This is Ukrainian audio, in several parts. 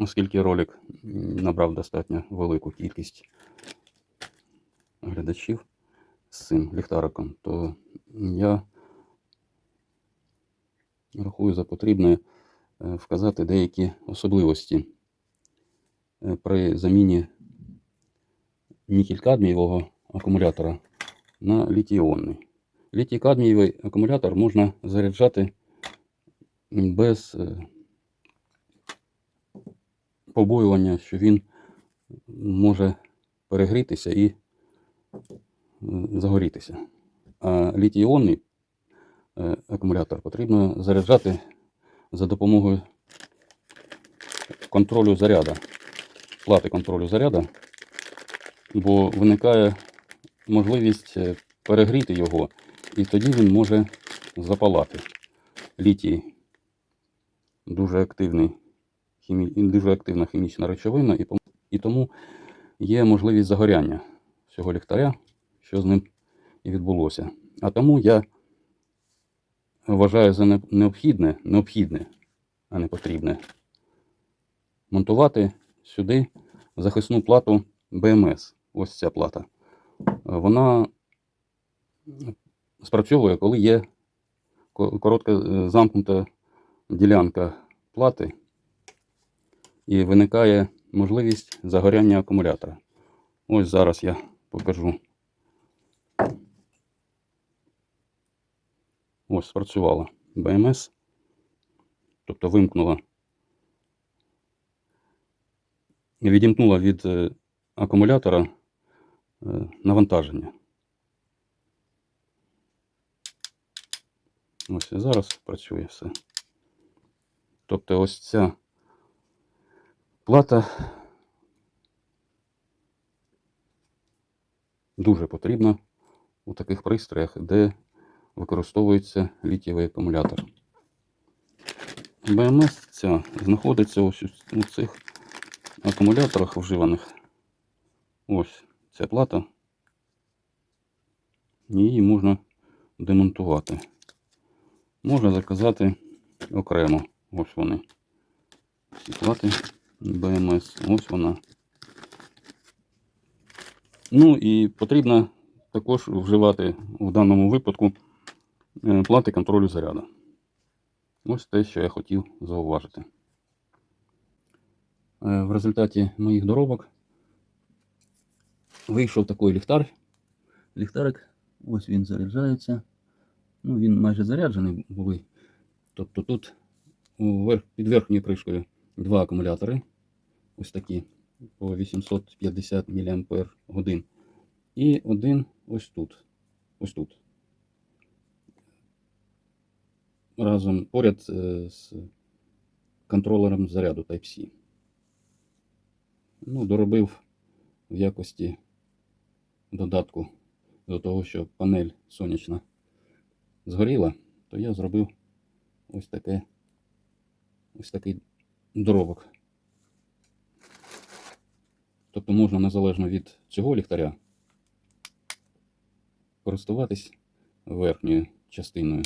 оскільки ролик набрав достатньо велику кількість глядачів з цим ліхтариком, то я рахую за потрібне е, вказати деякі особливості е, при заміні нікель-кадмієвого акумулятора на літій-іонний. Літій-кадмієвий акумулятор можна заряджати без е, побоювання, що він може перегрітися і е, загорітися. А літій-іонний е, акумулятор потрібно заряджати за допомогою контролю заряду, плати контролю заряду, бо виникає можливість е, перегріти його, і тоді він може запалати. Літій дуже активний хімі... дуже активна хімічна речовина, і, і тому є можливість загоряння цього ліхтаря, що з ним і відбулося. А тому я вважаю за необхідне, необхідне, а не потрібне, монтувати сюди захисну плату БМС. Ось ця плата. Вона спрацьовує, коли є коротка е, замкнута ділянка плати, і виникає можливість загоряння акумулятора. Ось зараз я покажу. Ось спрацювала БМС, тобто вимкнула, відімкнула від е, акумулятора е, навантаження. Ось і зараз працює все. Тобто ось ця плата дуже потрібна у таких пристроях, де використовується літієвий акумулятор. БМС ця знаходиться ось у- цих акумуляторах вживаних. Ось ця плата. Її можна демонтувати. Можна заказати окремо. Ось вони. Ці плати БМС. Ось вона. Ну і потрібно також вживати в даному випадку е, плати контролю заряду. Ось те, що я хотів зауважити. Е, В результаті моїх доробок вийшов такий ліхтар. Ліхтарик, ось він заряджається. Ну, він майже заряджений були. Тобто тут під верхньою кришкою два акумулятори. Ось такі по 850 мАч. І один ось тут. Ось тут. Разом поряд е, з контролером заряду Type-C. Ну, доробив в якості додатку до того, що панель сонячна згоріла, то я зробив ось таке ось такий доробок. Тобто можна незалежно від цього ліхтаря користуватись верхньою частиною.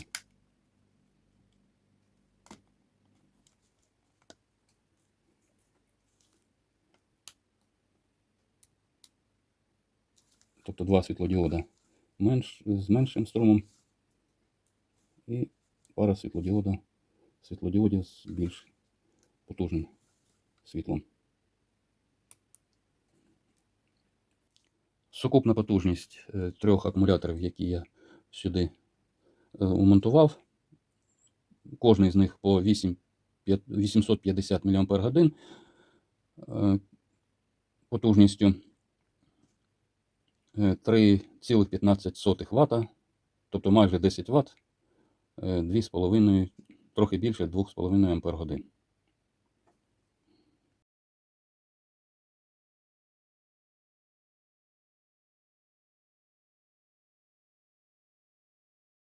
Тобто два світлодіода менш, з меншим струмом і пара світлодіода, світлодіодів з більш потужним світлом. Сукупна потужність е, трьох акумуляторів, які я сюди е, умонтував, кожний з них по 8, 850 мАч е, потужністю е, 3,15 Вт, тобто майже 10 Вт, 2,5, трохи більше 2,5 Ампер годин.